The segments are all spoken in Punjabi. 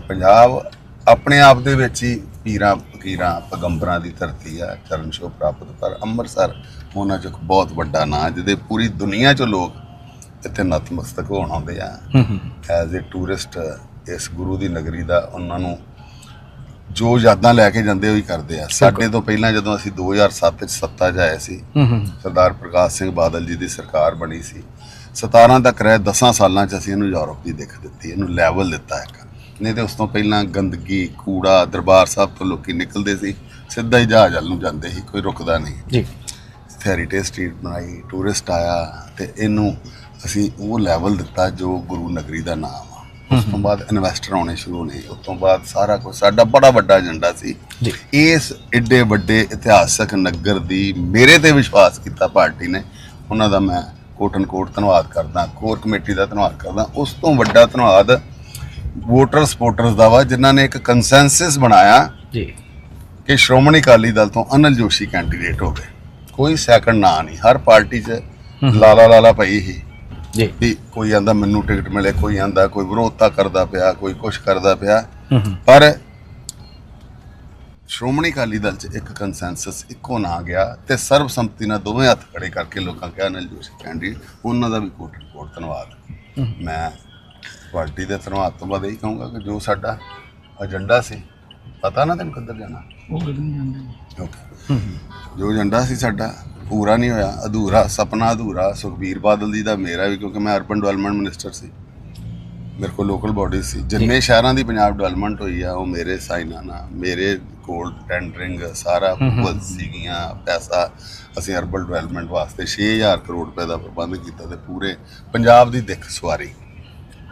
ਪੰਜਾਬ ਆਪਣੇ ਆਪ ਦੇ ਵਿੱਚ ਹੀ ਪੀਰਾਂ ਫਕੀਰਾਂ ਪੈਗੰਬਰਾਂ ਦੀ ਧਰਤੀ ਆ ਚਰਨ ਛੋਹ ਪ੍ਰਾਪਤ ਪਰ ਅੰਮ੍ਰਿਤਸਰ ਉਹਨਾਂ ਚ ਇੱਕ ਬਹੁਤ ਵੱਡਾ ਨਾਂ ਜਿਹਦੇ ਪੂਰੀ ਦੁਨੀਆ ਚੋਂ ਲੋਕ ਇੱਥੇ ਨਤਮਸਤਕ ਹੋਣ ਆਉਂਦੇ ਆ। ਐਜ਼ ਅ ਟੂਰਿਸਟ ਇਸ ਗੁਰੂ ਦੀ ਨਗਰੀ ਦਾ ਉਹਨਾਂ ਨੂੰ ਜੋ ਯਾਦਾਂ ਲੈ ਕੇ ਜਾਂਦੇ ਹੋਈ ਕਰਦੇ ਆ। ਸਾਡੇ ਤੋਂ ਪਹਿਲਾਂ ਜਦੋਂ ਅਸੀਂ 2007 ਚ ਸੱਤਾ 'ਚ ਆਏ ਸੀ ਸਰਦਾਰ ਪ੍ਰਕਾਸ਼ ਸਿੰਘ ਬਾਦਲ ਜੀ ਦੀ ਸਰਕਾਰ ਬਣੀ ਸੀ। 17 ਤੱਕ ਰਹਿ 10 ਸਾਲਾਂ ਚ ਅਸੀਂ ਇਹਨੂੰ ਯੂਰਪ ਦੀ ਦਿੱਖ ਦਿੱਤੀ ਇਹਨੂੰ ਲੈਵਲ ਦਿੱਤਾ ਇੱਕ। ਨਹੀਂ ਤੇ ਉਸ ਤੋਂ ਪਹਿਲਾਂ ਗੰਦਗੀ ਕੂੜਾ ਦਰਬਾਰ ਸਾਹਿਬ ਤੋਂ ਲੋਕੀ ਨਿਕਲਦੇ ਸੀ ਸਿੱਧਾ ਹੀ ਜਹਾਜ਼ ਵੱਲ ਨੂੰ ਜਾਂਦੇ ਸੀ ਕੋਈ ਰੁਕਦਾ ਨਹੀਂ। ਜੀ। ਹੈਰੀਟੇਜ ਸਟਰੀਟ ਬਣਾਈ ਟੂਰਿਸਟ ਆਇਆ ਤੇ ਇਹਨੂੰ ਅਸੀਂ ਉਹ ਲੈਵਲ ਦਿੱਤਾ ਜੋ ਗੁਰੂ ਨਗਰੀ ਦਾ ਨਾਮ ਆ। ਉਸ ਤੋਂ ਬਾਅਦ ਇਨਵੈਸਟਰ ਆਉਣੇ ਸ਼ੁਰੂ ਹੋਣੇ ਉਸ ਤੋਂ ਬਾਅਦ ਸਾਰਾ ਕੁਝ ਸਾਡਾ ਬੜਾ ਵੱਡਾ ਏਜੰਡਾ ਸੀ। ਇਸ ਏਡੇ ਵੱਡੇ ਇਤਿਹਾਸਕ ਨਗਰ ਦੀ ਮੇਰੇ ਤੇ ਵਿਸ਼ਵਾਸ ਕੀਤਾ ਪਾਰਟੀ ਨੇ ਉਹਨਾਂ ਦਾ ਮੈਂ ਕੋਟਨ ਕੋਟ ਧੰਨਵਾਦ ਕਰਦਾ ਕੋਰ ਕਮੇਟੀ ਦਾ ਧੰਨਵਾਦ ਕਰਦਾ ਉਸ ਤੋਂ ਵੱਡਾ ਧੰਨਵਾਦ ਵੋਟਰ ਸਪੋਰਟਰਸ ਦਾ ਵਾ ਜਿਨ੍ਹਾਂ ਨੇ ਇੱਕ ਕੰਸੈਂਸਸ ਬਣਾਇਆ ਜੀ। ਕਿ ਸ਼੍ਰੋਮਣੀ ਅਕਾਲੀ ਦਲ ਤੋਂ ਅਨਲ ਜੋਸ਼ੀ ਕੈਂਡੀਡੇਟ ਹੋ ਗਏ ਕੋਈ ਸੈਕੰਡ ਨਾਂ ਨਹੀਂ ਹਰ ਪਾਰਟੀ 'ਚ ਲਾਲਾ ਲਾਲਾ ਪਈ ਹੀ ਜੀ। ਵੀ ਕੋਈ ਆਂਦਾ ਮੈਨੂੰ ਟਿਕਟ ਮਿਲੇ ਕੋਈ ਆਂਦਾ ਕੋਈ ਵਿਰੋਧਤਾ ਕਰਦਾ ਪਿਆ ਕੋਈ ਕੁਛ ਕਰਦਾ ਪਿਆ। ਪਰ ਸ਼੍ਰੋਮਣੀ ਅਕਾਲੀ ਦਲ 'ਚ ਇੱਕ ਕੰਸੈਂਸਸ ਇੱਕੋ ਨਾਂ ਗਿਆ ਤੇ ਸਰਬਸੰਮਤੀ ਨਾਲ ਦੋਵੇਂ ਹੱਥ ਖੜੇ ਕਰਕੇ ਲੋਕਾਂ ਕਿਹਾ ਅਨਿਲ ਜੋਸ਼ੀ ਕੈਂਡੀਡੇਟ ਉਹਨਾਂ ਦਾ ਵੀ ਕੋਟ ਕੋਟ ਧੰਨਵਾਦ। ਮੈਂ ਪਾਰਟੀ ਦੇ ਧੰਨਵਾਦ ਤੋਂ ਬਾਅਦ ਇਹ ਕਹੂੰਗਾ ਕਿ ਜੋ ਸਾਡਾ ਏਜੰਡਾ ਸੀ ਪਤਾ ਨਾ ਤੈਨੂੰ ਕਿੱਧਰ ਜਾਣਾ? ਉਹ ਗੱਲ ਨਹੀਂ ਜਾਂਦੀ? ਓਕੇ ਜੋ ਏਜੰਡਾ ਸੀ ਸਾਡਾ ਪੂਰਾ ਨਹੀਂ ਹੋਇਆ। ਅਧੂਰਾ ਸੁਪਨਾ ਅਧੂਰਾ। ਸੁਖਬੀਰ ਬਾਦਲ ਜੀ ਦਾ ਮੇਰਾ ਵੀ ਕਿਉਂਕਿ ਮੈਂ ਅਰਬਨ ਡਿਵੈਲਪਮੈਂਟ ਮਿਨਿਸਟਰ ਸੀ। ਮੇਰੇ ਕੋਲ ਲੋਕਲ ਬਾਡੀ ਸੀ। ਜਿੰਨੇ ਸ਼ਹਿਰਾਂ ਦੀ ਪੰਜਾਬ ਡਿਵੈਲਪਮੈਂਟ ਹੋਈ ਆ ਉਹ ਮੇਰੇ ਸਾਈਨਾਂ ਨਾਲ ਮੇਰੇ ਕੋਲ ਟੈਂਡਰਿੰਗ ਸਾਰਾ ਅਪਰੂਵਲ ਸੀਗੀਆਂ ਪੈਸਾ ਅਸੀਂ ਅਰਬਨ ਡਿਵੈਲਪਮੈਂਟ ਵਾਸਤੇ 6000 ਕਰੋੜ ਰੁਪਏ ਦਾ ਪ੍ਰਬੰਧ ਕੀਤਾ ਤੇ ਪੂਰੇ ਪੰਜਾਬ ਦੀ ਦਿੱਖ ਸਵਾਰੀ।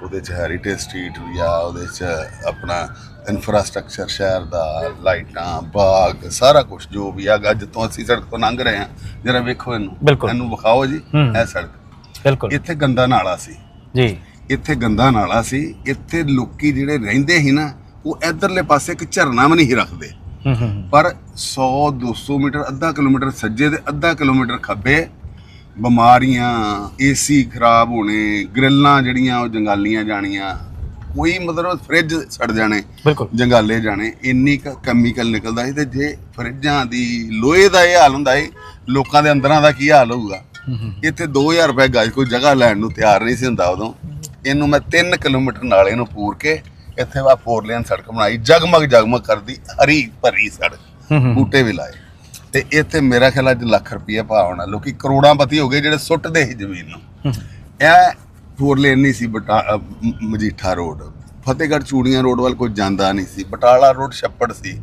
ਉਹਦੇ ਚ ਹੈਰੀਟੇਜ ਸਟਰੀਟ ਵੀ ਆ ਉਹਦੇ ਚ ਆਪਣਾ ਇਨਫਰਾਸਟ੍ਰਕਚਰ ਸ਼ਹਿਰ ਦਾ ਲਾਈਟਾਂ ਬਾਗ ਸਾਰਾ ਕੁਝ ਜੋ ਵੀ ਆ ਅੱਜ ਤੋਂ ਅਸੀਂ ਸੜਕ ਤੋਂ ਲੰਘ ਰਹੇ ਹਾਂ। ਜਰਾ ਵੇਖੋ ਇਹਨੂੰ। ਇਹਨੂੰ ਵਿਖਾਓ ਜੀ। ਇਹ ਸੜਕ। ਬਿਲਕੁਲ। ਇੱਥੇ ਗੰਦਾ ਨਾਲਾ ਸੀ। ਜੀ। ਇੱਥੇ ਗੰਦਾ ਨਾਲਾ ਸੀ। ਇੱਥੇ ਲੋਕੀ ਜਿਹੜੇ ਰਹਿੰਦੇ ਸੀ ਨਾ ਉਹ ਇਧਰਲੇ ਪਾਸੇ ਇੱਕ ਝਰਨਾ ਵੀ ਨਹੀਂ ਰੱਖਦੇ। ਹੂੰ ਹੂੰ ਪਰ 100 200 ਮੀਟਰ ਅੱਧਾ ਕਿਲੋਮੀਟਰ ਸੱਜੇ ਤੇ ਅੱਧਾ ਕਿਲੋਮੀਟਰ ਖੱਬੇ ਬਿਮਾਰੀਆਂ ਏਸੀ ਖਰਾਬ ਹੋਣੇ ਗ੍ਰਿਲਾਂ ਜਿਹੜੀਆਂ ਉਹ ਜੰਗਾਲੀਆਂ ਜਾਣੀਆਂ ਕੋਈ ਮਤਲਬ ਫ੍ਰਿਜ ਸੜ ਜਾਣੇ ਬਿਲਕੁਲ। ਜੰਗਾਲੇ ਜਾਣੇ ਇੰਨੀ ਕੁ ਕੈਮੀਕਲ ਨਿਕਲਦਾ ਸੀ ਤੇ ਜੇ ਫਰਿੱਜਾਂ ਦੀ ਲੋਹੇ ਦਾ ਇਹ ਹਾਲ ਹੁੰਦਾ ਸੀ ਲੋਕਾਂ ਦੇ ਅੰਦਰਾਂ ਦਾ ਕੀ ਹਾਲ ਹੋਊਗਾ? ਇੱਥੇ 2000 ਰੁਪਏ ਗਾਜ ਕੋਈ ਜਗ੍ਹਾ ਲੈਣ ਨੂੰ ਤਿਆਰ ਨਹੀਂ ਸੀ ਹੁੰਦਾ ਉਦੋਂ। ਇਹਨੂੰ ਮੈਂ 3 ਕਿਲੋਮੀਟਰ ਨਾਲੇ ਨੂੰ ਪੂਰ ਕੇ ਇੱਥੇ ਵਾ ਫੋਰ ਲੇਨ ਸੜਕ ਬਣਾਈ ਜਗਮਗ ਜਗਮਗ ਕਰਦੀ ਹਰੀ ਭਰੀ ਸੜਕ ਬੂਟੇ ਵੀ ਲਾਏ। ਤੇ ਇੱਥੇ ਮੇਰਾ ਖਿਆਲ ਅੱਜ ਲੱਖ ਰੁਪਈਆ ਭਾਅ ਹੋਣਾ। ਲੋਕੀ ਕਰੋੜਾਂਪਤੀ ਹੋ ਗਏ ਜਿਹੜੇ ਸੁੱਟਦੇ ਸੀ ਜ਼ਮੀਨ ਨੂੰ। ਹੂੰ। ਇਹ ਫੋਰ ਲੇਨ ਨਹੀਂ ਸੀ ਬਟਾ ਮਜੀਠਾ ਰੋਡ। ਫਤਿਹਗੜ੍ਹ ਚੂੜੀਆਂ ਰੋਡ ਵੱਲ ਕੋਈ ਜਾਂਦਾ ਨਹੀਂ ਸੀ। ਬਟਾਲਾ ਰੋਡ ਛੱਪੜ ਸੀ।